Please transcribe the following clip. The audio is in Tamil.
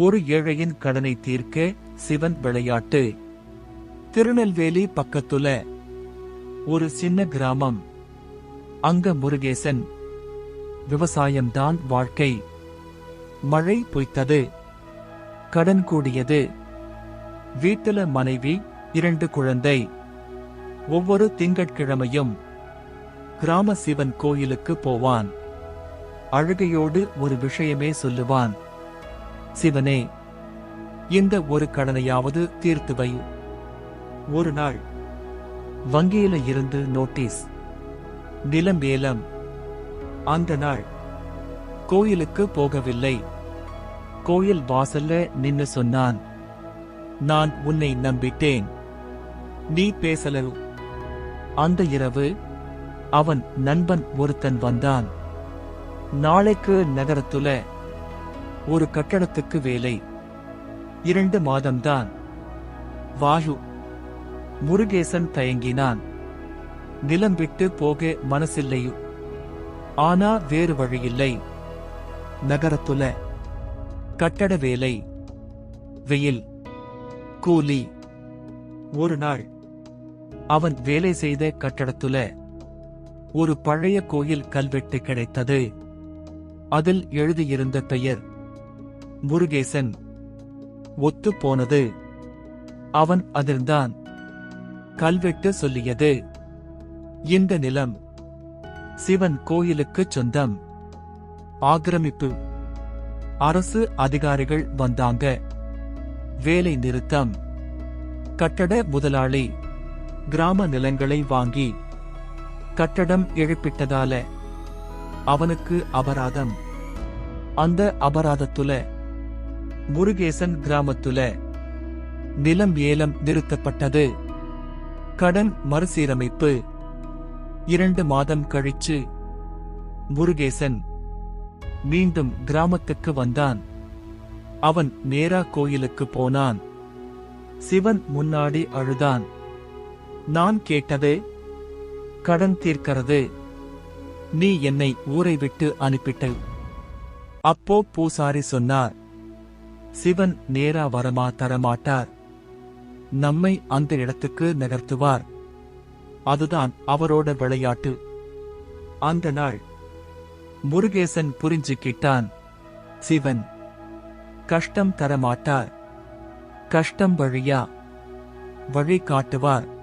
ஒரு ஏழையின் கடனை தீர்க்க சிவன் விளையாட்டு. திருநெல்வேலி பக்கத்துல ஒரு சின்ன கிராமம். அங்க முருகேசன். விவசாயம்தான் வாழ்க்கை. மழை பொய்த்தது. கடன் கூடியது. வீட்டுல மனைவி இரண்டு குழந்தை. ஒவ்வொரு திங்கட்கிழமையும் கிராம சிவன் கோயிலுக்கு போவான். அழுகையோடு ஒரு விஷயமே சொல்லுவான். சிவனே இந்த ஒரு கடனையாவது தீர்த்து வை. ஒரு நாள் வங்கியில இருந்து நோட்டீஸ் நிலம் ஏலம். அந்த நாள் கோயிலுக்கு போகவில்லை. கோயில் வாசல்ல நின்னு சொன்னான் நான் உன்னை நம்பிட்டேன். நீ பேசல? அந்த இரவு அவன் நண்பன் ஒருத்தன் வந்தான். நாளைக்கு நகரத்துல ஒரு கட்டடத்துக்கு வேலை. இரண்டு மாதம்தான். வாயு. முருகேசன் தயங்கினான். நிலம் விட்டு போக மனசில்லையு. ஆனா வேறு வழியில்லை. நகரத்துல. கட்டட வேலை. வெயில். கூலி. ஒரு நாள். அவன் வேலை செய்த கட்டடத்துல. ஒரு பழைய கோயில் கல்வெட்டு கிடைத்தது. அதில் எழுதியிருந்த பெயர் முருகேசன். ஒத்து போனது அவன் அதிர்ந்தான். கல்வெட்டு சொல்லியது. இந்த நிலம் சிவன் கோயிலுக்குச் சொந்தம். ஆக்கிரமிப்பு. அரசு அதிகாரிகள் வந்தாங்க. வேலை நிறுத்தம். கட்டட முதலாளி கிராம நிலங்களை வாங்கி கட்டடம் எழுப்பிட்டதால அவனுக்கு அபராதம். அந்த அபராதத்துல முருகேசன் கிராமத்துல நிலம் ஏலம் நிறுத்தப்பட்டது. கடன் மறுசீரமைப்பு. இரண்டு மாதம் கழிச்சு முருகேசன் மீண்டும் கிராமத்துக்கு வந்தான். அவன் நேரா கோயிலுக்கு போனான். சிவன் முன்னாடி அழுதான். நான் கேட்டது கடன் தீர்க்கிறது. நீ என்னை ஊரை விட்டு அனுப்பிட்ட. அப்போ பூசாரி சொன்னார் சிவன் நேரா வரமா தரமாட்டார். நம்மை அந்த இடத்துக்கு நகர்த்துவார். அதுதான் அவரோட விளையாட்டு. அந்த நாள் முருகேசன் புரிஞ்சுக்கிட்டான் சிவன் கஷ்டம் தரமாட்டார். கஷ்டம் வழியா வழி காட்டுவார்.